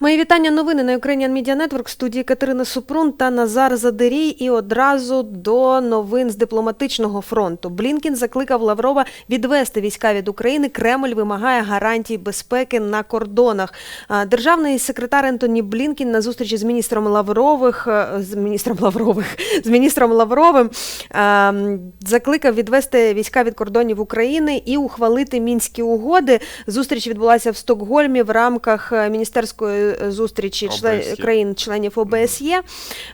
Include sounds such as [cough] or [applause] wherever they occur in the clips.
Мої вітання новини на Ukrainian Media Network студії Катерина Супрун та Назар Задерій. І одразу до новин з дипломатичного фронту. Блінкін закликав Лаврова відвести війська від України. Кремль вимагає гарантій безпеки на кордонах. Державний секретар Ентоні Блінкін на зустрічі з міністром Лаврових е, з міністром Лаврових [laughs] з міністром Лавровим закликав відвести війська від кордонів України і ухвалити мінські угоди. Зустріч відбулася в Стокгольмі в рамках е, міністерської зустрічі член, країн-членів ОБСЄ.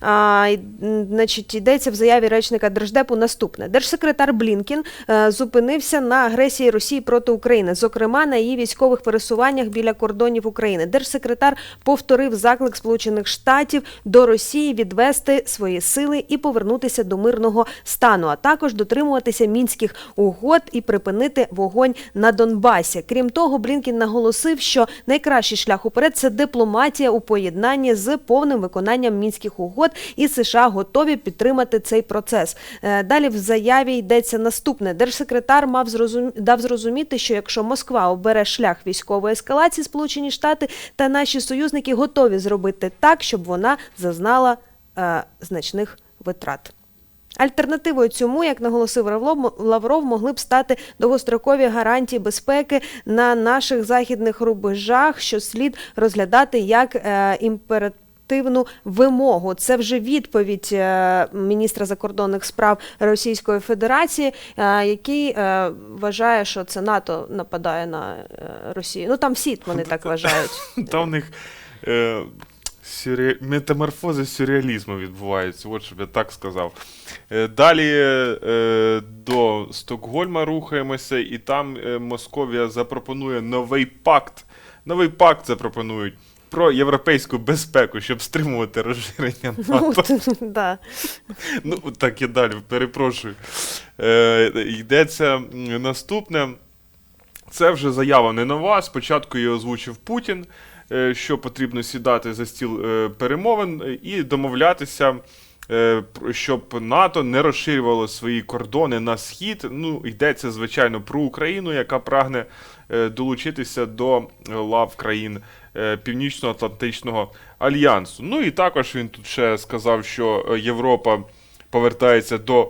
А, м, значить, йдеться в заяві речника Держдепу наступне. Держсекретар Блінкін е, зупинився на агресії Росії проти України, зокрема на її військових пересуваннях біля кордонів України. Держсекретар повторив заклик Сполучених Штатів до Росії відвести свої сили і повернутися до мирного стану, а також дотримуватися мінських угод і припинити вогонь на Донбасі. Крім того, Блінкін наголосив, що найкращий шлях уперед це дипломатія у поєднанні з повним виконанням мінських угод, і США готові підтримати цей процес. Е, Далі в заяві йдеться наступне: держсекретар мав зрозум... дав зрозуміти, що якщо Москва обере шлях військової ескалації, Сполучені Штати та наші союзники готові зробити так, щоб вона зазнала е, значних витрат. Альтернативою цьому, як наголосив Лавров, могли б стати довгострокові гарантії безпеки на наших західних рубежах, що слід розглядати як е, імперативну вимогу. Це вже відповідь е, міністра закордонних справ Російської Федерації, е, який вважає, що це НАТО нападає на Росію. Ну там всі вони так вважають. [laughs] Там в них сюрре... метаморфози сюрреалізму відбуваються, от щоб я так сказав. Е, далі е, до Стокгольма рухаємося, і там е, Московія запропонує новий пакт. Новий пакт запропонують про європейську безпеку, щоб стримувати розширення Ну, [laughs] НАТО. да. Ну, так і далі, перепрошую. Йдеться наступне. Це вже заява не нова. Спочатку її озвучив Путін, що потрібно сідати за стіл е, перемовин е, і домовлятися, е, щоб НАТО не розширювало свої кордони на схід. Ну, йдеться, звичайно, про Україну, яка прагне е, долучитися до е, лав країн е, Північно-Атлантичного альянсу. Ну і також він тут ще сказав, що е, Європа повертається до е,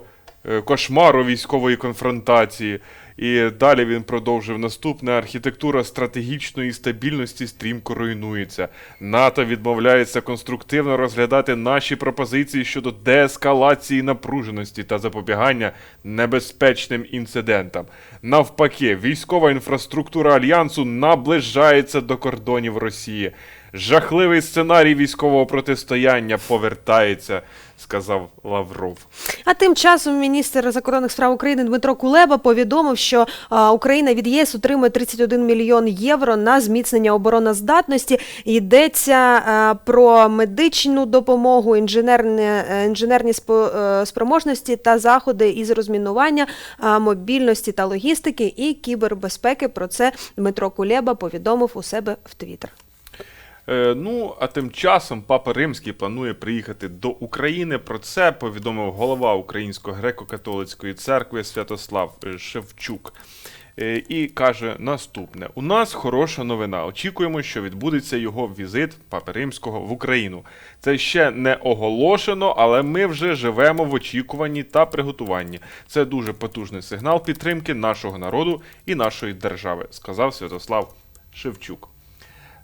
кошмару військової конфронтації. І далі він продовжив наступне: архітектура стратегічної стабільності стрімко руйнується. НАТО відмовляється конструктивно розглядати наші пропозиції щодо деескалації напруженості та запобігання небезпечним інцидентам. Навпаки, військова інфраструктура альянсу наближається до кордонів Росії. Жахливий сценарій військового протистояння повертається, сказав Лавров. А тим часом міністр закордонних справ України Дмитро Кулеба повідомив, що Україна від єС отримує 31 мільйон євро на зміцнення обороноздатності. Йдеться про медичну допомогу, інженерні, е, інженерні спо- е, спроможності та заходи із розмінування, мобільності та логістики і кібербезпеки. Про це Дмитро Кулеба повідомив у себе в Твіттер. Е, ну, а тим часом Папа Римський планує приїхати до України. Про це повідомив голова Української греко-католицької церкви Святослав е, Шевчук. Е, І каже наступне: у нас хороша новина. Очікуємо, що відбудеться його візит Папи Римського в Україну. Це ще не оголошено, але ми вже живемо в очікуванні та приготуванні. Це дуже потужний сигнал підтримки нашого народу і нашої держави, сказав Святослав Шевчук.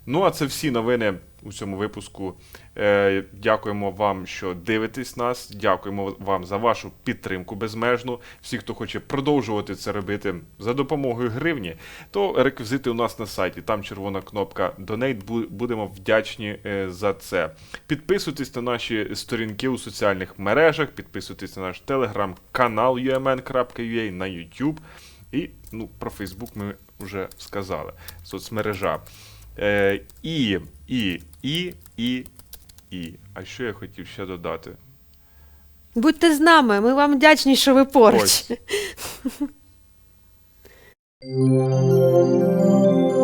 Ну, а це всі новини у цьому випуску. Е, дякуємо вам, що дивитесь нас. Дякуємо вам за вашу підтримку безмежну. Всі, хто хоче продовжувати це робити за допомогою гривні, то реквізити у нас на сайті. Там червона кнопка Donate. Будемо вдячні е, за це. Підписуйтесь на наші сторінки у соціальних мережах, підписуйтесь на наш телеграм-канал umn.ua, на YouTube. І ну, про Фейсбук ми вже сказали. Соцмережа. Е, і, і, і, і, і. А що я хотів ще додати? Будьте з нами, ми вам вдячні, що ви поруч. Ось. [laughs]